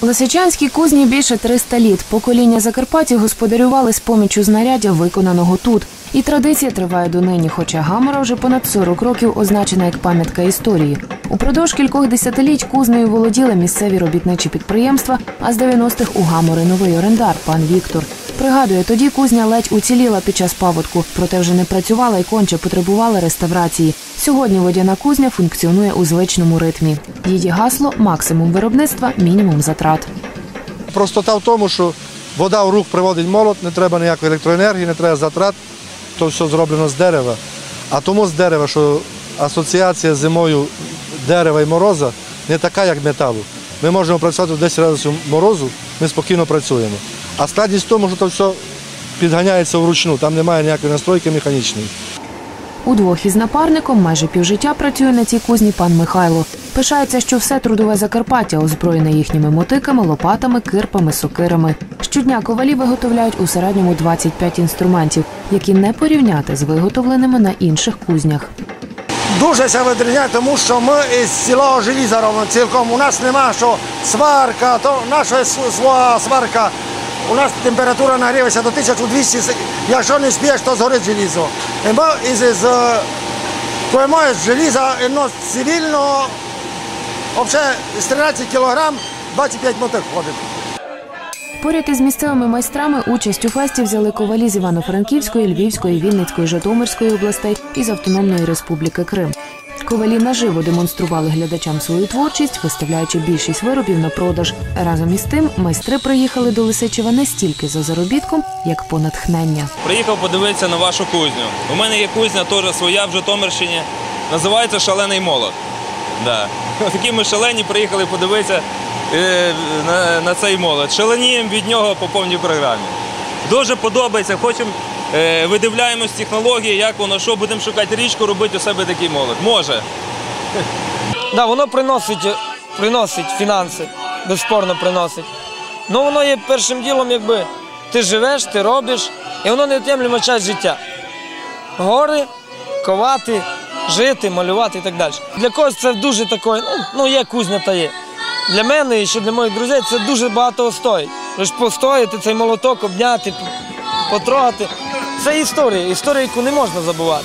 Лисичанській кузні більше 300 літ. Покоління Закарпаття господарювали з поміччю знаряддя, виконаного тут. І традиція триває донині, хоча гамора вже понад 40 років означена як пам'ятка історії. Упродовж кількох десятиліть кузнею володіли місцеві робітничі підприємства, а з 90-х у гамори новий орендар, пан Віктор. Пригадує, тоді кузня ледь уціліла під час паводку, проте вже не працювала і конче потребувала реставрації. Сьогодні водяна кузня функціонує у звичному ритмі. Її гасло максимум виробництва, мінімум затрат. Простота в тому, що вода в рук приводить молот, не треба ніякої електроенергії, не треба затрат, то все зроблено з дерева. А тому з дерева, що асоціація зимою дерева і мороза не така, як металу. Ми можемо працювати в 10 градусів морозу, ми спокійно працюємо. А складність в тому, що то все підганяється вручну, там немає ніякої настройки механічної. Удвох із напарником майже півжиття працює на цій кузні пан Михайло. Пишається, що все трудове Закарпаття озброєне їхніми мотиками, лопатами, кирпами, сокирами. Щодня ковалі виготовляють у середньому 25 інструментів, які не порівняти з виготовленими на інших кузнях. Дуже се видрізняє, тому що ми із цілого желіза робимо цілком. У нас нема що сварка, то наша своя сварка. У нас температура нагрівається до 1200, якщо не спієш, то згорить желізо. І ми із, із е, коємо з желіза ну, цивільно, взагалі з 13 кілограм 25 моток ходить. Поряд із місцевими майстрами участь у фесті взяли ковалі з Івано-Франківської, Львівської, Вінницької, Житомирської областей і з Автономної Республіки Крим. Ковалі наживо демонстрували глядачам свою творчість, виставляючи більшість виробів на продаж. Разом із тим, майстри приїхали до Лисичева не стільки за заробітком, як по натхнення. Приїхав подивитися на вашу кузню. У мене є кузня теж своя в Житомирщині. Називається Шалений молот. Такі ми шалені приїхали подивитися е, на, на цей молот. Шаленіємо від нього по повній програмі. Дуже подобається. Хочемо, видивляємось технології, як воно, що будемо шукати річку, робити у себе такий молот. Може. Да, воно приносить, фінанси, безспорно приносить. Ну воно є першим ділом, якби ти живеш, ти робиш, і воно невід'ємлема часть життя. Гори, ковати, жити, малювати і так далі. Для когось це дуже таке, ну, ну є кузня та є. Для мене і ще для моїх друзів це дуже багато стоїть. Лиш постояти, цей молоток, обняти, потрогати. Це історія, історія, яку не можна забувати.